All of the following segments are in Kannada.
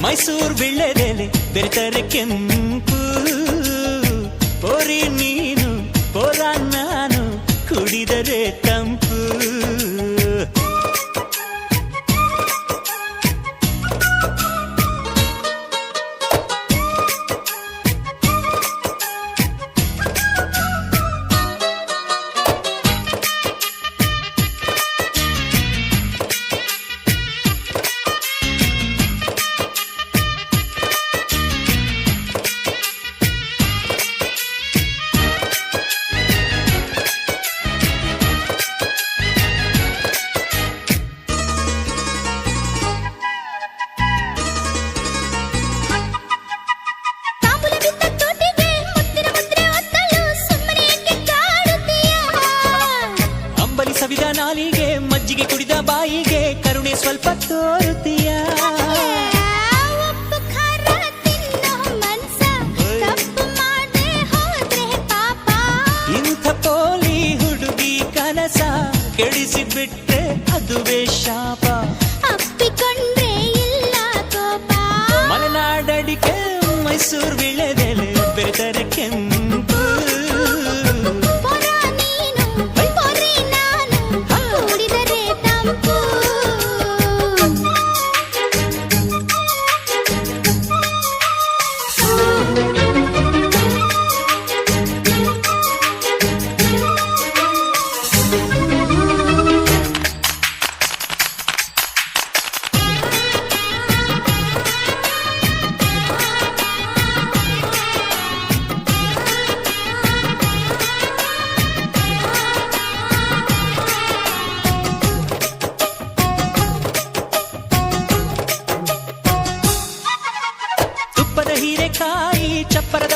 ಮಲೆನಾಡಡಿಕೆ ಮೈಸೂರು ವಿಳ್ಳೆದೆಲೆ ಬೆರೆತರೆ ಕೆಂಪು ಪೋರಿ ನೀನು ಕುಡಿದ ಬಾಯಿಗೆ ಕರುಣೆ ಸ್ವಲ್ಪ ತೋರುತ್ತೀಯ. ಇಂಥ ಪೋಲಿ ಹುಡುಗಿ ಕನಸ ಕೆಡಿಸಿ ಬಿಟ್ರೆ ಅದುವೇ ಶಾಪ. ಅಪ್ಪಿಕೊಂಡ್ರೆ ಇಲ್ಲ ಕೋಪ. ಮಲೆನಾಡಡಿಕೆ ಮೈಸೂರು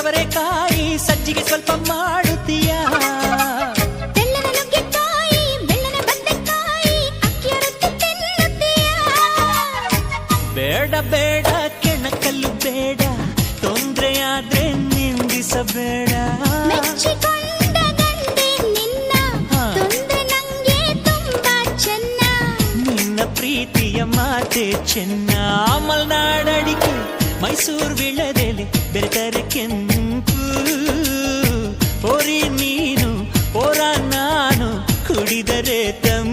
ಚಪ್ಪರದವರೆಕಾಯಿ ಸಜ್ಜಿಗೆ ಸ್ವಲ್ಪ ಮಾಡುತ್ತೀಯ? ಬೇಡ ಬೇಡ ಕೆಣಕಲ್ಲು ಬೇಡ ತೊಂದ್ರೆಯಾದ್ರೆ ನಿಂದಿಸಬೇಡ. ನಿನ್ನ ಪ್ರೀತಿಯ ಮಾತೆ ಚೆನ್ನ. ಮಲ್ನಾಡಡಿಕೆ ಮೈಸೂರು ವಿಳದೆಲೆ ಬೆರೆತರಕ್ಕೆ நகரேதம்